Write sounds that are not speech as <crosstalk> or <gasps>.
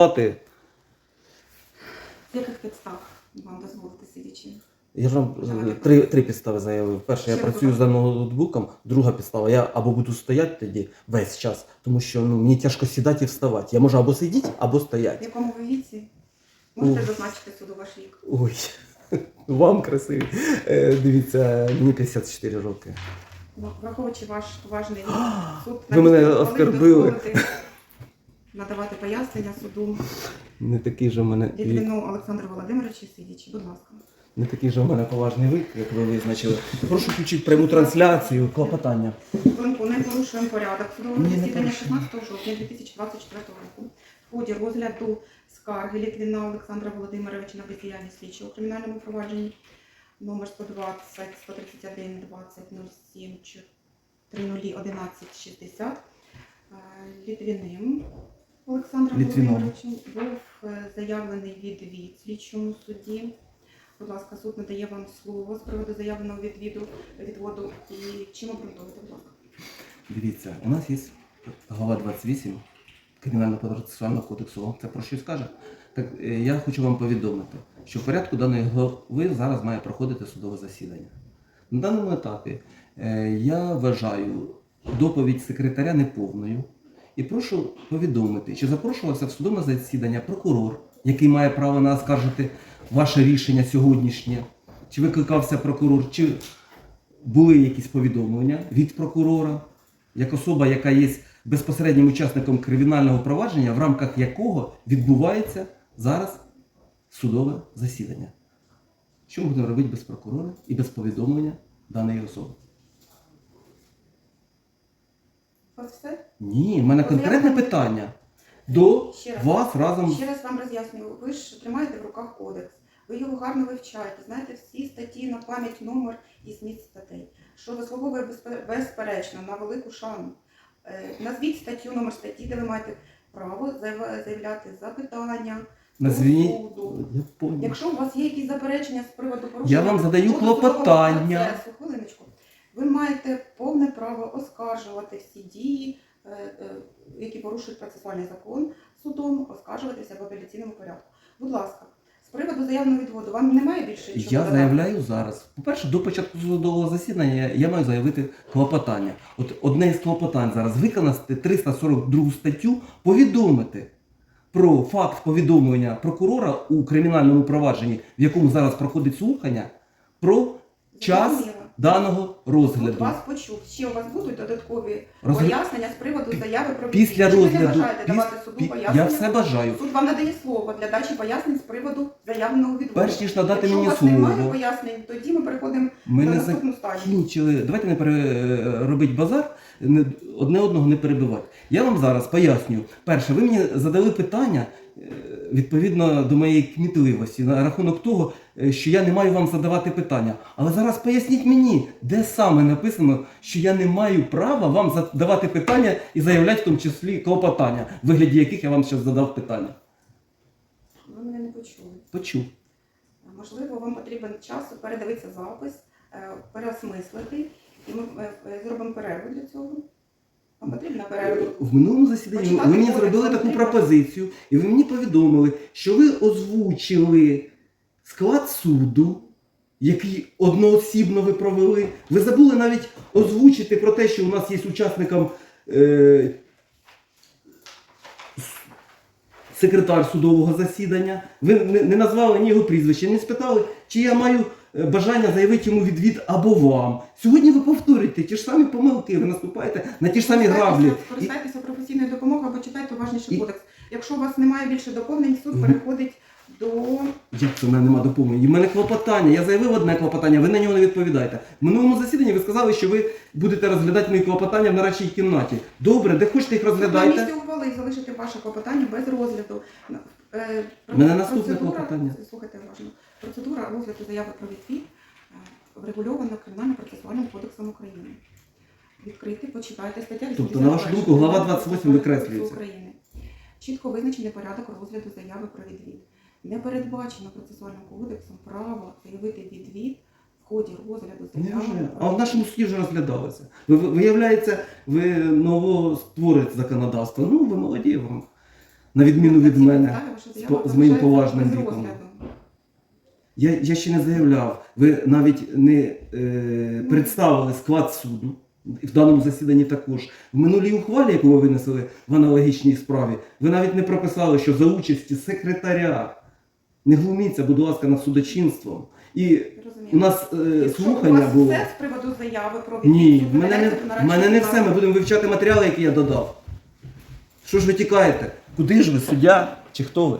З яких підстав вам дозволити сидячи? Я ж вам е, три, три підстави заявив. Перша, я Ще працюю будь за ноутбуком. Друга підстава, я або буду стояти тоді весь час, тому що ну, мені тяжко сідати і вставати. Я можу або сидіти, або В стояти. якому ви віці? Можете Ух. зазначити суду ваш вік? Ой, <laughs> вам красиві. Е, дивіться, мені 54 роки. Ну, Враховуючи ваш поважний вік, <gasps> суд Ви мене оскорбили. дозволити надавати пояснення суду Не такий же в мене вік. Літвіну Олександру Володимировичу сидячи. Будь ласка. Не такий же в мене поважний вік, як ви визначили. Прошу включити пряму трансляцію, клопотання. Хвилинку, не порушуємо порядок. Судового Ні, не засідання порушуємо. 16 жовтня 2024 року. В ході розгляду скарги Літвіна Олександра Володимировича на бездіяльність слідчого у кримінальному провадженні номер 120 131 20 07 30 11 60 е, Літвіним Олександром Літвіном. Володимировичем був е, заявлений відвід слідчому суді. Будь ласка, суд надає вам слово з приводу заявленого відвіду, відводу і чим обґрунтовуєте, будь ласка. Дивіться, у нас є глава 28 Кримінального процесуального кодексу. Це про що скаже? Так е, я хочу вам повідомити, що в порядку даної глави зараз має проходити судове засідання. На даному етапі е, я вважаю доповідь секретаря неповною і прошу повідомити, чи запрошувався в судове засідання прокурор, який має право на оскаржити ваше рішення сьогоднішнє, чи викликався прокурор, чи були якісь повідомлення від прокурора, як особа, яка є безпосереднім учасником кримінального провадження, в рамках якого відбувається зараз судове засідання. Що будемо робити без прокурора і без повідомлення даної особи? Все? Ні, в мене конкретне питання до Ще раз. вас разом. Ще раз вам роз'яснюю, ви ж тримаєте в руках кодекс, ви його гарно вивчаєте, знаєте всі статті на пам'ять, номер і зміст статей, що заслуговує безпе- безперечно на велику шану. Е, Назвіть статтю, номер статті, де ви маєте право заявляти запитання до Назвіть. суду. Я понял. Якщо у вас є якісь заперечення з приводу порушення, Я вам задаю клопотання. процесу, хвилиночку, ви маєте повне право оскаржувати всі дії, е, е, які порушують процесуальний закон судом, оскаржуватися в апеляційному порядку. Будь ласка, з приводу заявного відводу, вам немає більше чого Я додати? заявляю зараз. По-перше, до початку судового засідання я, я маю заявити клопотання. От одне із клопотань зараз виконати 342 статтю, повідомити про факт повідомлення прокурора у кримінальному провадженні, в якому зараз проходить слухання, про час Даного Суд розгляду. вас почув. Ще у вас будуть додаткові Розгля- пояснення з приводу заяви про Після відвід? Чи ви не бажаєте піс- давати суду пі- пояснення? я все бажаю. Суд вам надає слово для дачі пояснень з приводу заявленого відводу. Перш ніж надати Якщо мені у вас немає слово, пояснень, тоді ми переходимо ми на не наступну стадію. закінчили. Давайте не переробити базар, не- одне одного не перебивати. Я вам зараз поясню. Перше, ви мені задали питання е, відповідно до моєї кмітливості на рахунок того, е, що я не маю вам задавати питання. Але зараз поясніть мені, де саме написано, що я не маю права вам задавати питання і заявляти в тому числі клопотання, в вигляді яких я вам зараз задав питання. Ви мене не почули. Почув. Можливо, вам потрібен час передивитися запис, е, переосмислити, і ми е, зробимо перерву для цього. Вам потрібна перерва. В минулому засіданні Почитати ви мені кодекс зробили вам таку потрібно? пропозицію, і ви мені повідомили, що ви озвучили склад суду, який одноосібно ви провели. Ви забули навіть озвучити про те, що у нас є учасником е, с- секретар судового засідання. Ви не, не назвали ні його прізвище, не спитали, чи я маю е, бажання заявити йому відвід або вам. Сьогодні ви повторюєте ті ж самі помилки, ви наступаєте на ті ж самі граблі. Користайтеся професійною допомогою або читайте уважніше І- кодекс. Якщо у вас немає більше доповнень, суд переходить до Як це в мене нема доповнення? У мене клопотання. Я заявив одне клопотання, ви на нього не відповідаєте. В минулому засіданні ви сказали, що ви будете розглядати мої клопотання в нарадчій кімнаті. Добре, де хочете їх на розглядайте. місці ухвали залишити ваше клопотання без розгляду. Е, У мене наступне процедура- клопотання. Слухайте уважно. Процедура розгляду заяви про відвід е, врегульована Кримінально-процесуальним кодексом України. Відкрити, почитайте стаття Тобто, на вашу 81 думку, глава Кримінального 28 викреслюється? України. Чітко визначений порядок розгляду заяви про відвід. Не передбачено процесуальним кодексом право заявити відвід в ході розгляду заяви. А в нашому суді вже розглядалося. Ви, ви- виявляється, ви новостворюєте законодавство. Ну, ви молоді вам. на відміну від мене. з моїм поважним віком. Я, я ще не заявляв. Ви навіть не е, представили склад суду. В даному засіданні також. В минулій ухвалі, яку ви винесли в аналогічній справі, ви навіть не прописали, що за участі секретаря. Не глуміться, будь ласка, над судочинством. І Розумію. у нас е, Якщо слухання у вас було. все з приводу заяви про Ні, в мене не, в мене не все. Ми будемо вивчати матеріали, які я додав. Що ж ви тікаєте? Куди ж ви, суддя? Чи хто ви?